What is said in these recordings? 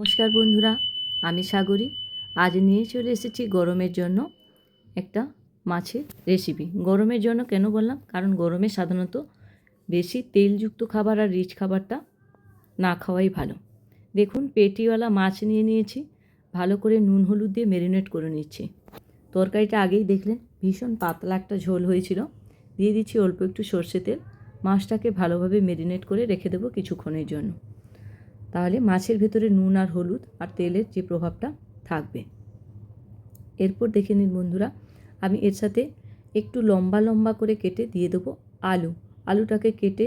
নমস্কার বন্ধুরা, আমি সাগরী। আজ নিয়ে চলে এসেছি গরমের জন্য একটা মাছের রেসিপি গরমের জন্য কেন বললাম? কারণ গরমে সাধারণত বেশি তেলযুক্ত খাবার আর রিচ খাবারটা না খাওয়াই ভালো। দেখুন, পেটিওয়ালা মাছ নিয়ে নিয়েছি। ভালো করে নুন, হলুদ দিয়ে ম্যারিনেট করে নিচ্ছি। তরকারিটা আগেই দেখলেন, ভীষণ পাতলা একটা ঝোল হয়েছিল। দিয়ে দিচ্ছি অল্প একটু সর্ষে তেল। মাছটাকে ভালোভাবে ম্যারিনেট করে রেখে দেবো কিছুক্ষণের জন্য। তাহলে মাছের ভেতরে নুন আর হলুদ আর তেলের যে প্রভাবটা থাকবে। এরপর দেখে নিন বন্ধুরা, আমি এর সাথে একটু লম্বা লম্বা করে কেটে দিয়ে দেবো আলু। আলুটাকে কেটে,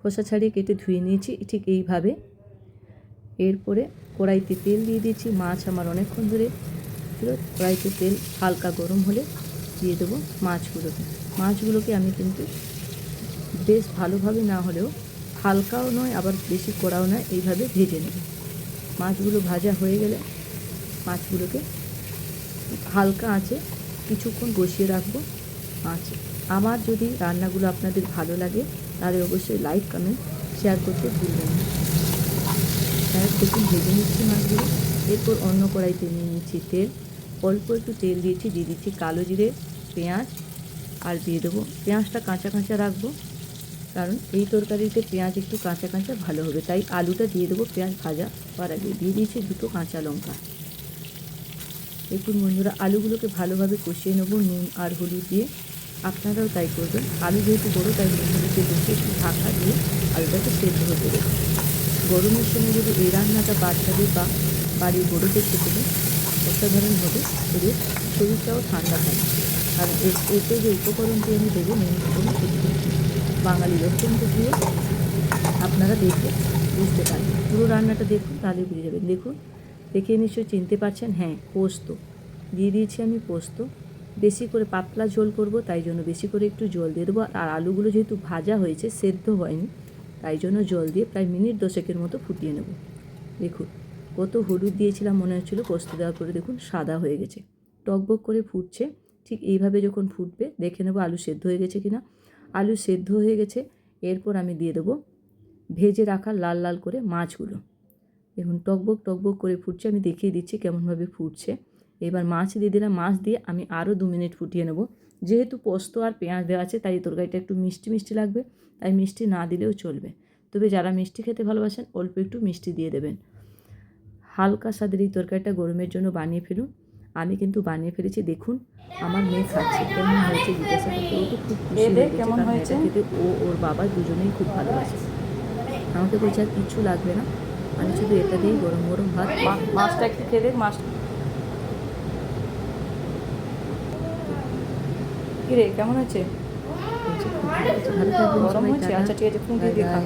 খোসা ছাড়িয়ে কেটে ধুয়ে নিয়েছি, ঠিক এইভাবে। এরপরে কড়াইতে তেল দিয়ে দিয়েছি, মাছ আমার অনেকক্ষণ ধরে কড়াইতে তেল হালকা গরম হলে দিয়ে দেবো মাছগুলোকে। মাছগুলোকে আমি কিন্তু বেশ ভালোভাবে না হলেও হালকাও নয়, আবার বেশি কড়াও নয়, এইভাবে ভেজে নেব। মাছগুলো ভাজা হয়ে গেলে মাছগুলোকে হালকা আঁচে কিছুক্ষণ বসিয়ে রাখব আঁচে। আমার যদি রান্নাগুলো আপনাদের ভালো লাগে, তাহলে অবশ্যই লাইক, কমেন্ট, শেয়ার করতে ভুলবেন না। দেখুন, ভেজে নিচ্ছি মাছগুলো। এরপর অন্য কড়াইতে নিয়ে নিচ্ছি তেল। অল্প একটু তেল দিয়েছি, দিয়ে দিচ্ছি কালো জিরে, পেঁয়াজ, আর দিয়ে দেবো। পেঁয়াজটা কাঁচা কাঁচা রাখব। কারণ এই তরকারিতে পেঁয়াজ একটু কাঁচা কাঁচা ভালো হবে। তাই আলুটা দিয়ে দেবো পেঁয়াজ ভাজা হওয়ার আগে। দিয়ে দিয়েছি দুটো কাঁচা লঙ্কা। দেখুন বন্ধুরা, আলুগুলোকে ভালোভাবে কষিয়ে নেব নুন আর হলুদ দিয়ে। আপনারাও তাই করবেন। আলু যেহেতু বড়ো, তাই নুন হলুদ বসে একটু ঢাকা দিয়ে আলুটাকে সেদ্ধ হতে দেবো। গরমের সময় যদি এই রান্নাটা বাচ্চাদের বা বাড়ির বড়োদের খেতে দেয় অসাধারণ হবে শরীর শরীরটাও ঠান্ডা থাকে। আর এতে যে উপকরণটি আমি দেবো নিমন্ত্রণ বাঙালির অত্যন্ত প্রিয় আপনারা দেখে বুঝতে পারবেন। পুরো রান্নাটা দেখুন তাহলে বুঝে যাবেন। দেখুন, দেখে নিশ্চয়ই চিনতে পারছেন। হ্যাঁ পোস্ত। দিয়ে দিয়েছি আমি পোস্ত। বেশি করে পাতলা ঝোল করব, তাই জন্য বেশি করে একটু জল দিয়ে দেবো। আর আলুগুলো যেহেতু ভাজা হয়েছে, সেদ্ধ হয়নি, তাই জন্য জল দিয়ে প্রায় মিনিট দশেকের মতো ফুটিয়ে নেব। দেখুন, কত হলুদ দিয়েছিলাম, মনে হচ্ছিল পোস্ত দেওয়ার পরে দেখুন সাদা হয়ে গেছে। টকবক করে ফুটছে। ঠিক এইভাবে যখন ফুটবে, দেখে নেব আলু সেদ্ধ হয়ে গেছে কিনা। আলু সেদ্ধ হয়ে গেছে, এরপর আমি দিয়ে দেবো ভেজে রাখা লাল লাল করে মাছগুলো। দেখুন, টকবক টকবক করে ফুটছে, আমি দেখিয়ে দিচ্ছি কেমনভাবে ফুটছে। এবার মাছ দিয়ে দিলাম, মাছ দিয়ে আমি আরও দু মিনিট ফুটিয়ে নেব। যেহেতু পোস্ত আর পেঁয়াজ দেওয়া আছে, তাই তরকারিটা একটু মিষ্টি মিষ্টি লাগবে, তাই মিষ্টি না দিলেও চলবে। তবে যারা মিষ্টি খেতে ভালোবাসেন, অল্প একটু মিষ্টি দিয়ে দেবেন। হালকা স্বাদের এই তরকারিটা গরমের জন্য বানিয়ে ফেলুন। আমি কিন্তু বানিয়ে ফেলেছি দেখুন আমার মেয়ে খাচ্ছে কেমন হয়েছে জিজ্ঞাসা করতে ও তো খুব কেমন হয়েছে? খেতে ও ওর বাবা দুজনেই খুব ভালোবাসে আমাকে বলছে আর কিচ্ছু লাগবে না আমি শুধু এটা দিয়েই গরম গরম ভাত মাছটা একটু খেয়ে দেখ মাছ কিরে কেমন বলছে, খুব ভালো। ভালো থাকবেন সবাই, টাটা।